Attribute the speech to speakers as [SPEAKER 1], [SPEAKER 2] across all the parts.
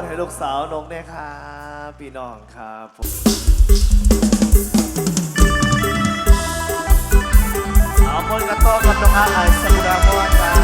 [SPEAKER 1] ดให้ลูกสาวนกเนี่ยครับพี่น้องครับเอาคนกระต้อกับน้องอาไอสุดาพรครับ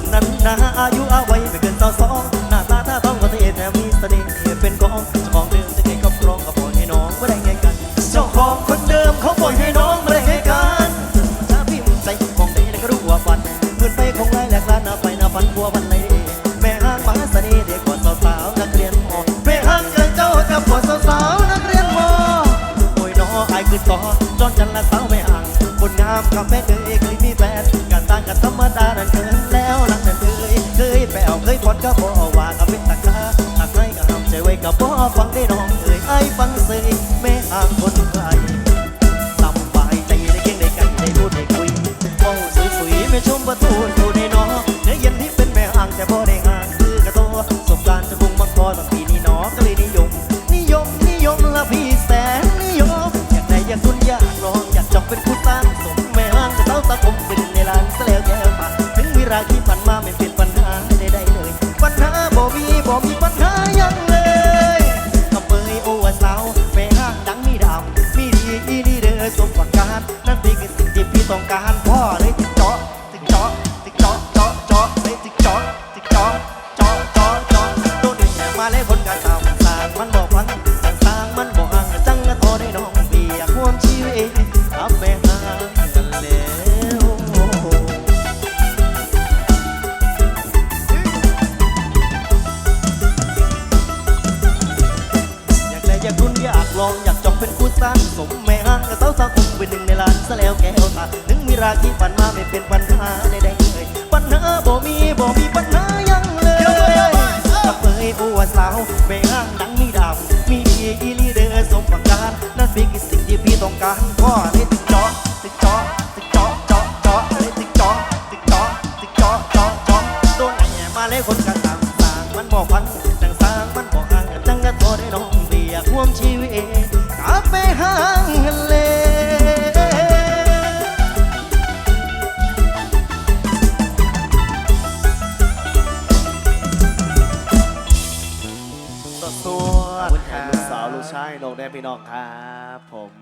[SPEAKER 2] อนนั้นนะอายุเอาไว้ไม่เกินสาวสองหน้าตาท่าต้องก็เท่แถมมีเสน่ห์เป็นกองเจ้าของเดิมจะ
[SPEAKER 3] เก่งกับกรองกับปล่อยให้น้องไม่ได้ไงกัน เจ้าของคนเดิมเขาปล่อยให้น้องไม่ได้ไงกันถ้าพี่มึงใจมองได้แล้วก็รู้ว่าฝันเพื่อนไปคงไร้แหลกล้านหน้าไปหน้าฟันบัววันไหนแม่ห้างมาเสน่ห์เด็กกว่าสาวๆนักเรียนมอแม่ห้างเกินเจ้ากับกว่าสาวๆนักเรียนมอโอ้ยน้ออายคือต่อจอนจันละสาวไม่ห่างคนงามกาแฟเธอเคยมีแฟนการต่างกันธรรมดานั่นเกิน ไปเอาเคยพอดก็บอว่าก็เป็นตะกาตะใครก็ห้าใจไว้กับบอฟังได้น้องเอ่ยไอ้ฟังเสยแม่ห่างคนไกลสำบายใจได้เก่งได้กันได้พูดได้คุยมองสวยๆไม่ชมประตู อันพ่อนี่ อยากรุ่นอยากลองอยากจองเป็นคู่สร้างสมแม่ห้างกับสาวสาวคงเป็นหนึ่งในล้านซะแล้วแก้วตาหนึ่งมีราคีฝันมาไม่เป็นปัญหาได้เลยปัญหาบ่มีบ่มีปัญหายังเลยกับเอ้ยโอ้สาวแม่ห้างดังมีดาวมีอีลีเดอร์สมประการนั่นเป็นสิ่งที่พี่ต้องการพ่อได้ติดจอติดจอ